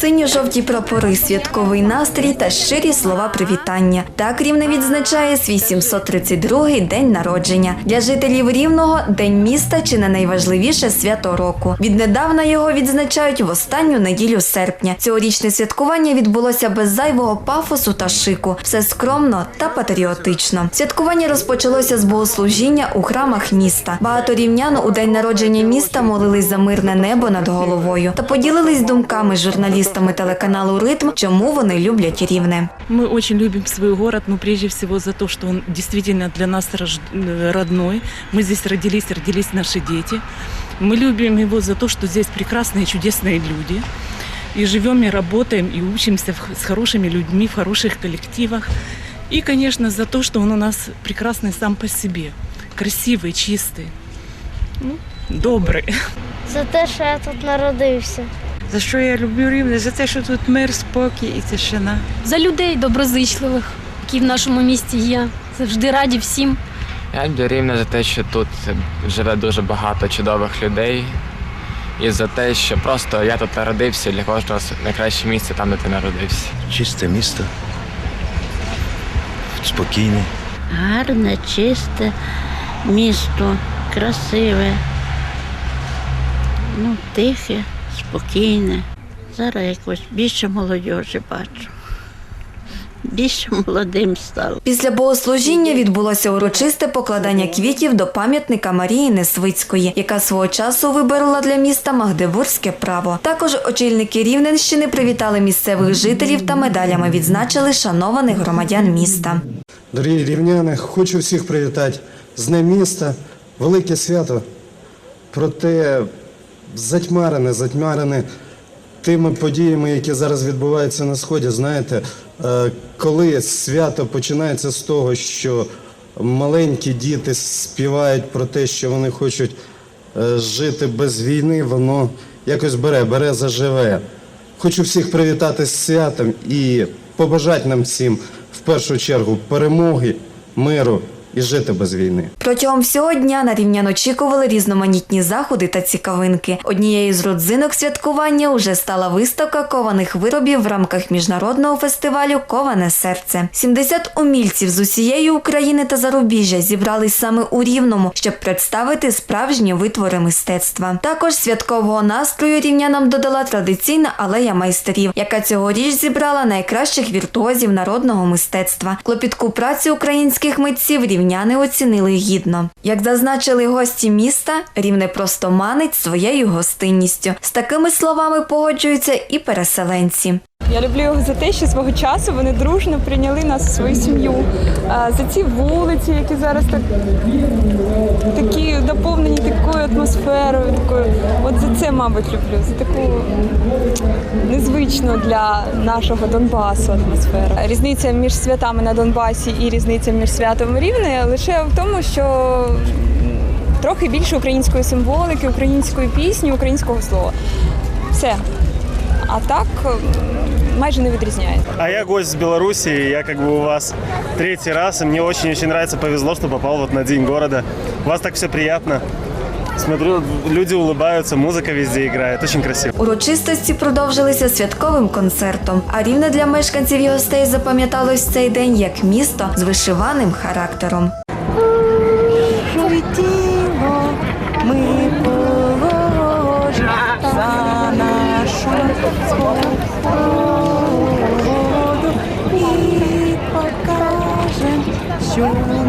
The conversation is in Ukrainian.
синьо-жовті прапори, святковий настрій та щирі слова привітання. Так рівне відзначає свій 732-й день народження. Для жителів рівного день міста чи не найважливіше свято року. Віднедавна його відзначають в останню неділю серпня. Цьогорічне святкування відбулося без зайвого пафосу та шику. Все скромно та патріотично. Святкування розпочалося з богослужіння у храмах міста. Багато рівнян у день народження міста молились за мирне небо над головою та поділились думками з журналістами телеканалу Ритм, чому вони люблять рівне. Мы очень любим свой город, но прежде всего за то, что он действительно для нас рож- э, родной. Мы здесь родились, родились наши дети. Мы любим его за то, что здесь прекрасные, чудесные люди. И живем, и работаем, и учимся в- с хорошими людьми, в хороших коллективах. И, конечно, за то, что он у нас прекрасный сам по себе. Красивый, чистый, ну, добрый. За те, що я тут народився. За що я люблю рівне? За те, що тут мир, спокій і тишина. за людей доброзичливих, які в нашому місті є. Завжди раді всім. Я люблю рівне за те, що тут живе дуже багато чудових людей. І за те, що просто я тут народився, для кожного найкраще місце там, де ти народився. чисте місто, спокійне. Гарне, чисте місто, красиве, ну, тихе, спокійне. Зараз якось більше молодежі бачу. Більше молодим стало. Після богослужіння відбулося урочисте покладання квітів до пам'ятника Марії Несвицької, яка свого часу виборола для міста Магдебурзьке право. Також очільники Рівненщини привітали місцевих жителів та медалями відзначили шанованих громадян міста. Дорогі рівняни, хочу всіх привітати з Днем міста, велике свято. Проте затьмарене, затьмарене тими подіями, які зараз відбуваються на сході. Знаєте, е, коли свято починається з того, що маленькі діти співають про те, що вони хочуть е, жити без війни, воно якось бере, бере заживе. Хочу всіх привітати з святом і побажати нам всім в першу чергу перемоги, миру і жити без війни. Протягом всього дня на рівнян очікували різноманітні заходи та цікавинки. Однією з родзинок святкування уже стала виставка кованих виробів в рамках міжнародного фестивалю Коване серце. 70 умільців з усієї України та зарубіжжя зібрались саме у Рівному, щоб представити справжні витвори мистецтва. Також святкового настрою рівнянам додала традиційна алея майстерів, яка цьогоріч зібрала найкращих віртуозів народного мистецтва. Клопітку працю українських митців рівняни оцінили гідно. Як зазначили гості міста, рівне просто манить своєю гостинністю. З такими словами погоджуються і переселенці. Я люблю його за те, що свого часу вони дружно прийняли нас в свою сім'ю. За ці вулиці, які зараз так такі доповнені такою атмосферою, такою. От за це, мабуть, люблю. За таку незвичну для нашого Донбасу атмосферу. Різниця між святами на Донбасі і різниця між святом Рівне лише в тому, що трохи більше української символики, української пісні, українського слова. Все. А так м, майже не відрізняється. А я гость с Беларуси, я как бы у вас третий раз, и мне очень-очень нравится, повезло, что попал вот на День города. У вас так все приятно. Смотрю, люди улыбаются, музыка везде играет, очень красиво. Урочистості продовжилися святковим концертом. А рівне для мешканців і гостей запам'яталось цей день як місто з вишиваним характером. June